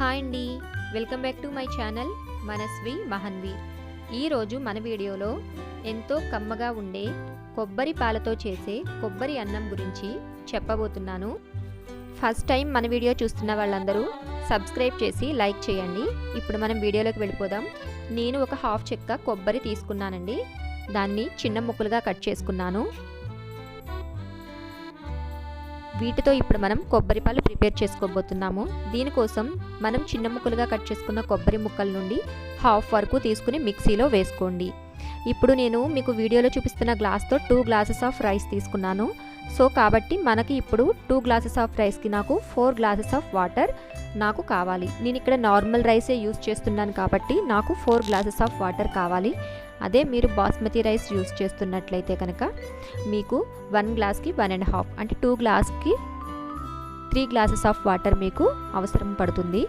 Hi అండి. Welcome back to my channel Manasvi Mahanvi. ఈరోజు మన వీడియోలో ఎంతో కమ్మగా ఉండే కొబ్బరి పాలతో చేసే కొబ్బరి అన్నం గురించి చెప్పబోతున్నాను. ఫస్ట్ టైం మన వీడియో చూస్తున్న వాళ్ళందరూ సబ్స్క్రైబ్ చేసి లైక్ చేయండి. ఇప్పుడు మనం వీడియోలోకి వెళ్ళిపోదాం. నేను ఒక హాఫ్ చెక్క కొబ్బరి తీసుకున్నానండి. దాన్ని చిన్న ముక్కలుగా కట్ చేసుకున్నాను. వీటితో ఇప్పుడు మనం కొబ్బరి పాలు ప్రిపేర్ చేసుకోబోతున్నాము. దీనికోసం మనం చిన్న ముక్కలుగా కట్ చేసుకున్న కొబ్బరి ముక్కల నుండి హాఫ్ వరకు తీసుకుని మిక్సీలో వేసుకోండి. ఇప్పుడు నేను మీకు వీడియోలో చూపిస్తున్న గ్లాస్తో టూ గ్లాసెస్ ఆఫ్ రైస్ తీసుకున్నాను. సో కాబట్టి మనకి ఇప్పుడు టూ గ్లాసెస్ ఆఫ్ రైస్కి నాకు ఫోర్ గ్లాసెస్ ఆఫ్ వాటర్ నాకు కావాలి. నేను ఇక్కడ నార్మల్ రైసే యూస్ చేస్తున్నాను కాబట్టి నాకు ఫోర్ గ్లాసెస్ ఆఫ్ వాటర్ కావాలి. అదే మీరు బాస్మతి రైస్ యూస్ చేస్తున్నట్లయితే కనుక మీకు వన్ గ్లాస్కి వన్ అండ్ హాఫ్ అంటే టూ గ్లాస్కి త్రీ గ్లాసెస్ ఆఫ్ వాటర్ మీకు అవసరం పడుతుంది.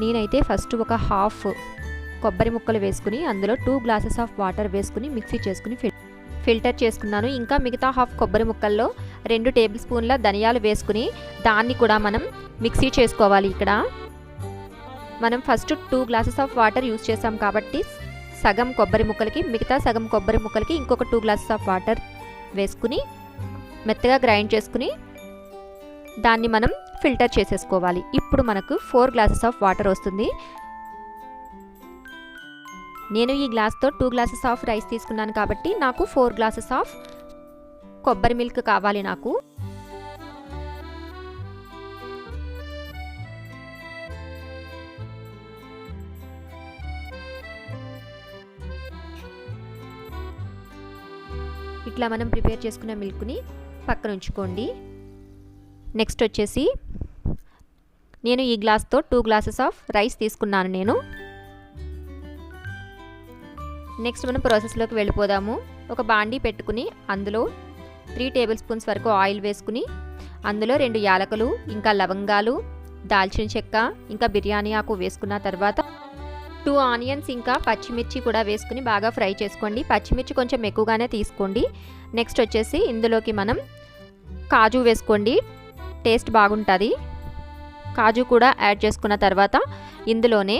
నేనైతే ఫస్ట్ ఒక హాఫ్ కొబ్బరి ముక్కలు వేసుకుని అందులో టూ గ్లాసెస్ ఆఫ్ వాటర్ వేసుకుని మిక్సీ చేసుకుని ఫిల్ ఫిల్టర్ చేసుకున్నాను. ఇంకా మిగతా హాఫ్ కొబ్బరి ముక్కల్లో రెండు టేబుల్ స్పూన్ల ధనియాలు వేసుకుని దాన్ని కూడా మనం మిక్సీ చేసుకోవాలి ఇక్కడ. మనం first two glasses of water use చేసాం కాబట్టి సగం కొబ్బరి ముక్కలకి మిగతా సగం కొబ్బరి ముక్కలకి ఇంకొక టూ గ్లాసెస్ ఆఫ్ వాటర్ వేసుకుని మెత్తగా గ్రైండ్ చేసుకుని దాన్ని మనం ఫిల్టర్ చేసేసుకోవాలి. ఇప్పుడు మనకు ఫోర్ గ్లాసెస్ ఆఫ్ వాటర్ వస్తుంది. నేను ఈ గ్లాస్తో టూ గ్లాసెస్ ఆఫ్ రైస్ తీసుకున్నాను కాబట్టి నాకు ఫోర్ గ్లాసెస్ ఆఫ్ కొబ్బరి మిల్క్ కావాలి నాకు. ఇట్లా మనం ప్రిపేర్ చేసుకున్న మిల్క్ని పక్కన ఉంచుకోండి నెక్స్ట్ వచ్చేసి నేను ఈ గ్లాస్తో టూ గ్లాసెస్ ఆఫ్ రైస్ తీసుకున్నాను నేను. నెక్స్ట్ మనం ప్రాసెస్లోకి వెళ్ళిపోదాము. ఒక బాండీ పెట్టుకుని అందులో త్రీ టేబుల్ స్పూన్స్ వరకు ఆయిల్ వేసుకుని అందులో రెండు యాలకులు ఇంకా లవంగాలు దాల్చిన చెక్క ఇంకా బిర్యానీ ఆకు వేసుకున్న తర్వాత టూ ఆనియన్స్ ఇంకా పచ్చిమిర్చి కూడా వేసుకుని బాగా ఫ్రై చేసుకోండి. పచ్చిమిర్చి కొంచెం ఎక్కువగానే తీసుకోండి. నెక్స్ట్ వచ్చేసి ఇందులోకి మనం కాజు వేసుకోండి. టేస్ట్ బాగుంటుంది. కాజు కూడా యాడ్ చేసుకున్న తర్వాత ఇందులోనే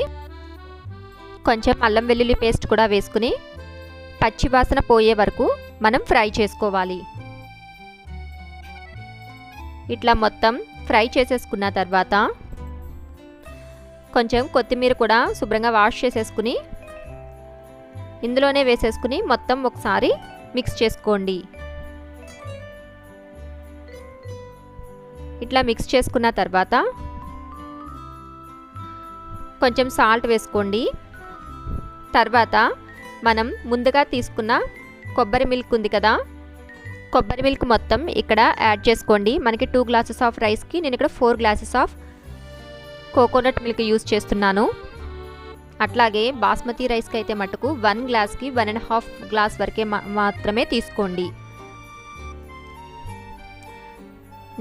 కొంచెం అల్లం వెల్లుల్లి పేస్ట్ కూడా వేసుకుని పచ్చి వాసన పోయే వరకు మనం ఫ్రై చేసుకోవాలి. ఇట్లా మొత్తం ఫ్రై చేసేసుకున్న తర్వాత కొంచెం కొత్తిమీర కూడా శుభ్రంగా వాష్ చేసేసుకుని ఇందులోనే వేసేసుకుని మొత్తం ఒకసారి మిక్స్ చేసుకోండి. ఇట్లా మిక్స్ చేసుకున్న తర్వాత కొంచెం సాల్ట్ వేసుకోండి. తర్వాత మనం ముందుగా తీసుకున్న కొబ్బరి మిల్క్ ఉంది కదా కొబ్బరి మిల్క్ మొత్తం ఇక్కడ యాడ్ చేసుకోండి. మనకి టూ గ్లాసెస్ ఆఫ్ రైస్కి నేను ఇక్కడ four glasses of coconut milk use చేస్తున్నాను. అట్లాగే బాస్మతి రైస్కి అయితే మటుకు వన్ గ్లాస్కి వన్ అండ్ హాఫ్ గ్లాస్ వరకే మాత్రమే తీసుకోండి.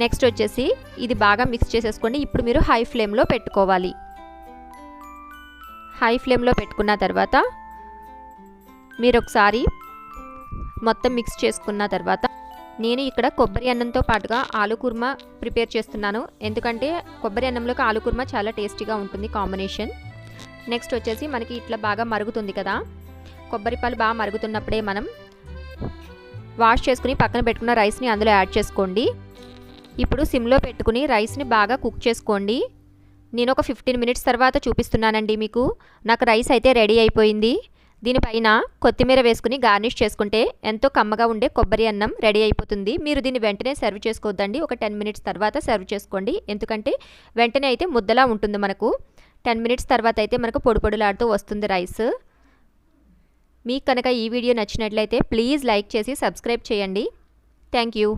నెక్స్ట్ వచ్చేసి ఇది బాగా మిక్స్ చేసేసుకోండి. ఇప్పుడు మీరు హై ఫ్లేమ్లో పెట్టుకోవాలి. హై ఫ్లేమ్లో పెట్టుకున్న తర్వాత మీరు ఒకసారి మొత్తం మిక్స్ చేసుకున్న తర్వాత నేను ఇక్కడ కొబ్బరి అన్నంతో పాటుగా ఆలు కుర్మా ప్రిపేర్ చేస్తున్నాను. ఎందుకంటే కొబ్బరి అన్నంలోకి ఆలు కుర్మా చాలా టేస్టీగా ఉంటుంది కాంబినేషన్. నెక్స్ట్ వచ్చేసి మనకి ఇట్లా బాగా మరుగుతుంది కదా. కొబ్బరి పాలు బాగా మరుగుతున్నప్పుడే మనం వాష్ చేసుకుని పక్కన పెట్టుకున్న రైస్ని అందులో యాడ్ చేసుకోండి. ఇప్పుడు సిమ్లో పెట్టుకుని రైస్ని బాగా కుక్ చేసుకోండి. నేను ఒక ఫిఫ్టీన్ మినిట్స్ తర్వాత చూపిస్తున్నానండి మీకు. నాకు రైస్ అయితే రెడీ అయిపోయింది. దీనిపైన కొత్తిమీర వేసుకుని గార్నిష్ చేసుకుంటే ఎంతో కమ్మగా ఉండే కొబ్బరి అన్నం రెడీ అయిపోతుంది. మీరు దీన్ని వెంటనే సర్వ్ చేసుకోవద్దండి. ఒక టెన్ మినిట్స్ తర్వాత సర్వ్ చేసుకోండి. ఎందుకంటే వెంటనే అయితే ముద్దలా ఉంటుంది మనకు. టెన్ మినిట్స్ తర్వాత అయితే మనకు పొడిపొడులాడుతూ వస్తుంది రైస్. మీకు కనుక ఈ వీడియో నచ్చినట్లయితే ప్లీజ్ లైక్ చేసి సబ్స్క్రైబ్ చేయండి. Thank you.